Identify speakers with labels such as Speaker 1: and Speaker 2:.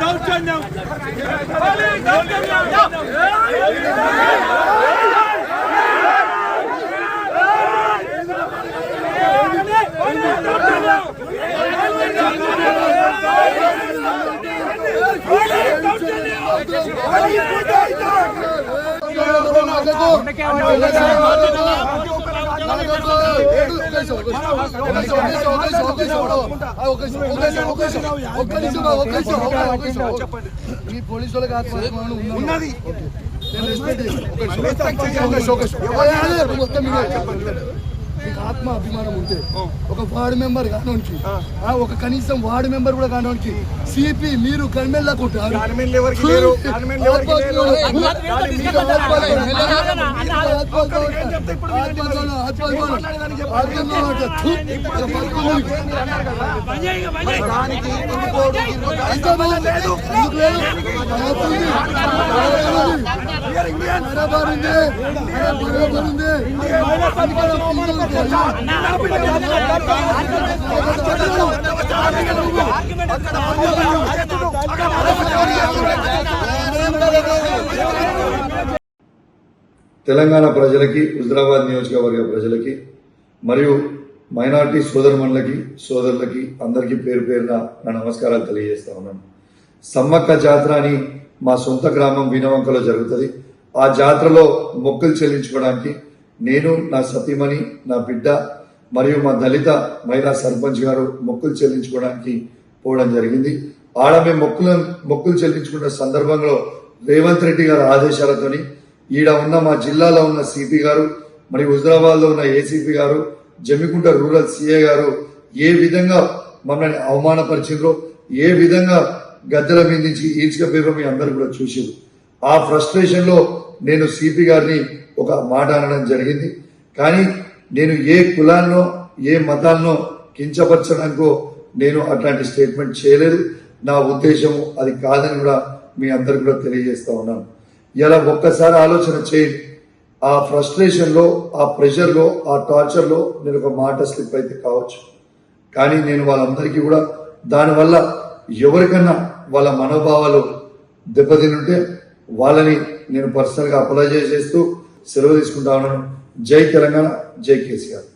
Speaker 1: Don't ఈ police వాళ్ళకి ఆత్మాభిమానం ఉన్నది మీకు ఆత్మ అభిమానం ఉంటే ఒక వార్డు మెంబర్ కానోనికి ఒక కనీసం వార్డు మెంబర్ కూడా కానోనికి సిపి మీరు కనిమెళ్ళకుంటారు
Speaker 2: గవర్నమెంట్ అక్కడ
Speaker 3: తెలంగాణ ప్రజలకి హుజరాబాద్ నియోజకవర్గ ప్రజలకి మరియు మైనార్టీ సోదరుమణులకి సోదరులకి అందరికీ పేరు పేరున నా నమస్కారాలు తెలియజేస్తా ఉన్నాను. సమ్మక్క జాతర అని మా సొంత గ్రామం వినవంకలో జరుగుతుంది. ఆ జాతరలో మొక్కులు చెల్లించుకోవడానికి నేను నా సతీమణి నా బిడ్డ మరియు మా దళిత మహిళా సర్పంచ్ గారు మొక్కులు చెల్లించుకోవడానికి పోవడం జరిగింది. ఆడ మేము మొక్కులను మొక్కులు చెల్లించుకున్న సందర్భంలో రేవంత్ రెడ్డి గారి ఆదేశాలతోని ఈడ ఉన్న మా జిల్లాలో ఉన్న సిపి గారు మరి హుజరాబాద్లో ఉన్న ఏసీపీ గారు జమ్మికుంట రూరల్ సిఏ గారు ఏ విధంగా మమ్మల్ని అవమానపరిచిండ్రో ఏ విధంగా గద్దెల మీద నుంచి ఈడ్చుకపోయారో మీ అందరు కూడా చూసారు ఆ ఫ్రస్ట్రేషన్లో నేను సిపి గారిని ఒక మాట అనడం జరిగింది. కానీ నేను ఏ కులాన్నో ఏ మతాన్నో కించపరచడానికో నేను అట్లాంటి స్టేట్మెంట్ చేయలేదు. నా ఉద్దేశము అది కాదని కూడా మీ అందరికి కూడా తెలియజేస్తా ఉన్నాను. ఇలా ఒక్కసారి ఆలోచన చేయండి ఆ ఫ్రస్ట్రేషన్లో ఆ ప్రెషర్లో ఆ టార్చర్లో నేను ఒక మాట స్లిప్ అయితే కావచ్చు. కానీ నేను వాళ్ళందరికీ కూడా దానివల్ల ఎవరికన్నా వాళ్ళ మనోభావాలు దెబ్బతినుంటే వాళ్ళని నేను పర్సనల్గా అప్లై చేస్తూ సెలవు తీసుకుంటా ఉన్నాను. జై తెలంగాణ జై కేసీఆర్.